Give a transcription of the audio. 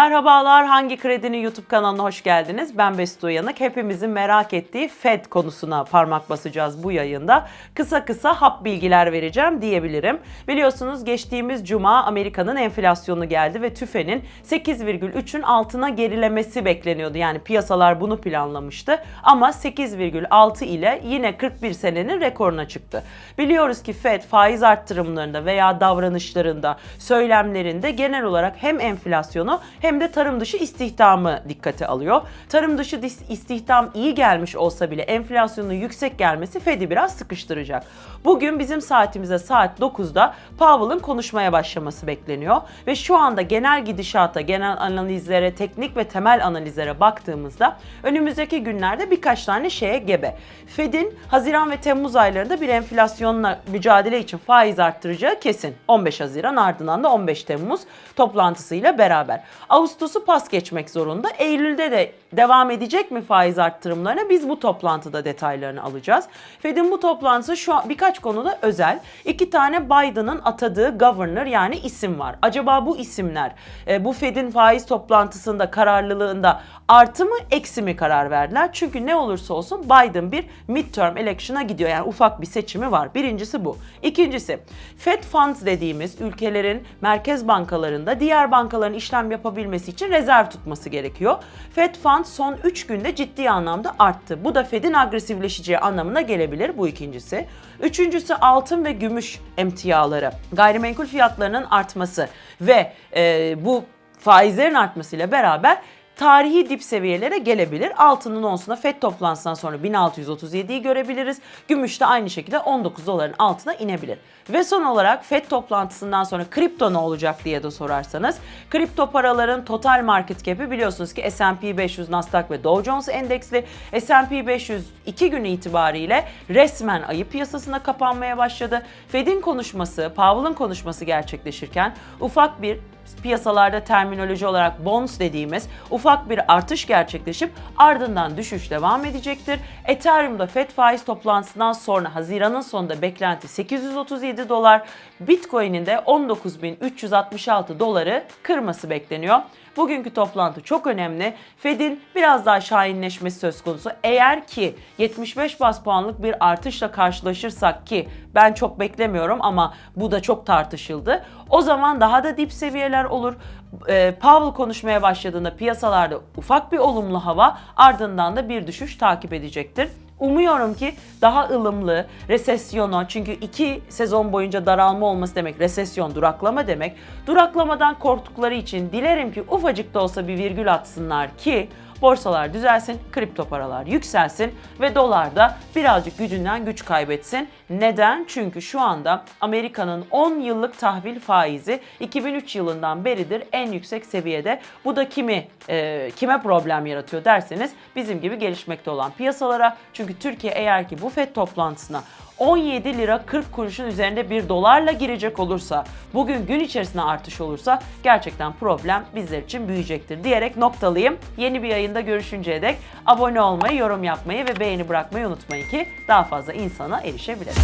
Merhabalar, Hangi Kredi'nin YouTube kanalına hoş geldiniz. Ben Bestu Uyanık. Hepimizin merak ettiği FED konusuna parmak basacağız bu yayında. Kısa kısa hap bilgiler vereceğim diyebilirim. Biliyorsunuz geçtiğimiz cuma Amerika'nın enflasyonu geldi ve TÜFE'nin 8,3'ün altına gerilemesi bekleniyordu. Yani piyasalar bunu planlamıştı. Ama 8,6 ile yine 41 senenin rekoruna çıktı. Biliyoruz ki FED faiz arttırımlarında veya davranışlarında, söylemlerinde genel olarak hem enflasyonu hem de tarım dışı istihdamı dikkate alıyor. Tarım dışı istihdam iyi gelmiş olsa bile enflasyonun yüksek gelmesi Fed'i biraz sıkıştıracak. Bugün bizim saatimize saat 9'da Powell'ın konuşmaya başlaması bekleniyor ve şu anda genel gidişata, genel analizlere, teknik ve temel analizlere baktığımızda önümüzdeki günlerde birkaç tane şeye gebe. Fed'in Haziran ve Temmuz aylarında bir enflasyonla mücadele için faiz arttıracağı kesin. 15 Haziran ardından da 15 Temmuz toplantısıyla beraber. Ağustos'u pas geçmek zorunda. Eylül'de de devam edecek mi faiz arttırımlarına biz bu toplantıda detaylarını alacağız. Fed'in bu toplantısı şu an birkaç konuda özel. İki tane Biden'ın atadığı governor yani isim var. Acaba bu isimler e, bu Fed'in faiz toplantısında kararlılığında artı mı eksi mi karar verdiler? Çünkü ne olursa olsun Biden bir midterm election'a gidiyor. Yani ufak bir seçimi var. Birincisi bu. İkincisi Fed Funds dediğimiz ülkelerin merkez bankalarında diğer bankaların işlem yapabilmesi için rezerv tutması gerekiyor. Fed Funds son 3 günde ciddi anlamda arttı. Bu da Fed'in agresifleşeceği anlamına gelebilir bu ikincisi. Üçüncüsü altın ve gümüş emtiaları. Gayrimenkul fiyatlarının artması ve e, bu faizlerin artmasıyla beraber tarihi dip seviyelere gelebilir. Altının onsuna FED toplantısından sonra 1637'yi görebiliriz. Gümüş de aynı şekilde 19 doların altına inebilir. Ve son olarak FED toplantısından sonra kripto ne olacak diye de sorarsanız kripto paraların total market cap'i biliyorsunuz ki S&P 500, Nasdaq ve Dow Jones endeksli. S&P 500 2 gün itibariyle resmen ayı piyasasına kapanmaya başladı. Fed'in konuşması, Powell'ın konuşması gerçekleşirken ufak bir piyasalarda terminoloji olarak bonds dediğimiz ufak bir artış gerçekleşip ardından düşüş devam edecektir. Ethereum'da FED faiz toplantısından sonra Haziran'ın sonunda beklenti 837 dolar, Bitcoin'in de 19.366 doları kırması bekleniyor. Bugünkü toplantı çok önemli. Fed'in biraz daha şahinleşmesi söz konusu. Eğer ki 75 bas puanlık bir artışla karşılaşırsak ki ben çok beklemiyorum ama bu da çok tartışıldı. O zaman daha da dip seviyeler olur. Ee, Powell konuşmaya başladığında piyasalarda ufak bir olumlu hava ardından da bir düşüş takip edecektir. Umuyorum ki daha ılımlı, resesyonu çünkü iki sezon boyunca daralma olması demek resesyon, duraklama demek. Duraklamadan korktukları için dilerim ki ufacık da olsa bir virgül atsınlar ki borsalar düzelsin, kripto paralar yükselsin ve dolar da birazcık gücünden güç kaybetsin. Neden? Çünkü şu anda Amerika'nın 10 yıllık tahvil faizi 2003 yılından beridir en yüksek seviyede. Bu da kimi e, kime problem yaratıyor derseniz bizim gibi gelişmekte olan piyasalara. Çünkü Türkiye eğer ki bu FED toplantısına 17 lira 40 kuruşun üzerinde bir dolarla girecek olursa, bugün gün içerisinde artış olursa gerçekten problem bizler için büyüyecektir diyerek noktalıyım. Yeni bir yayında görüşünceye dek abone olmayı, yorum yapmayı ve beğeni bırakmayı unutmayın ki daha fazla insana erişebilelim.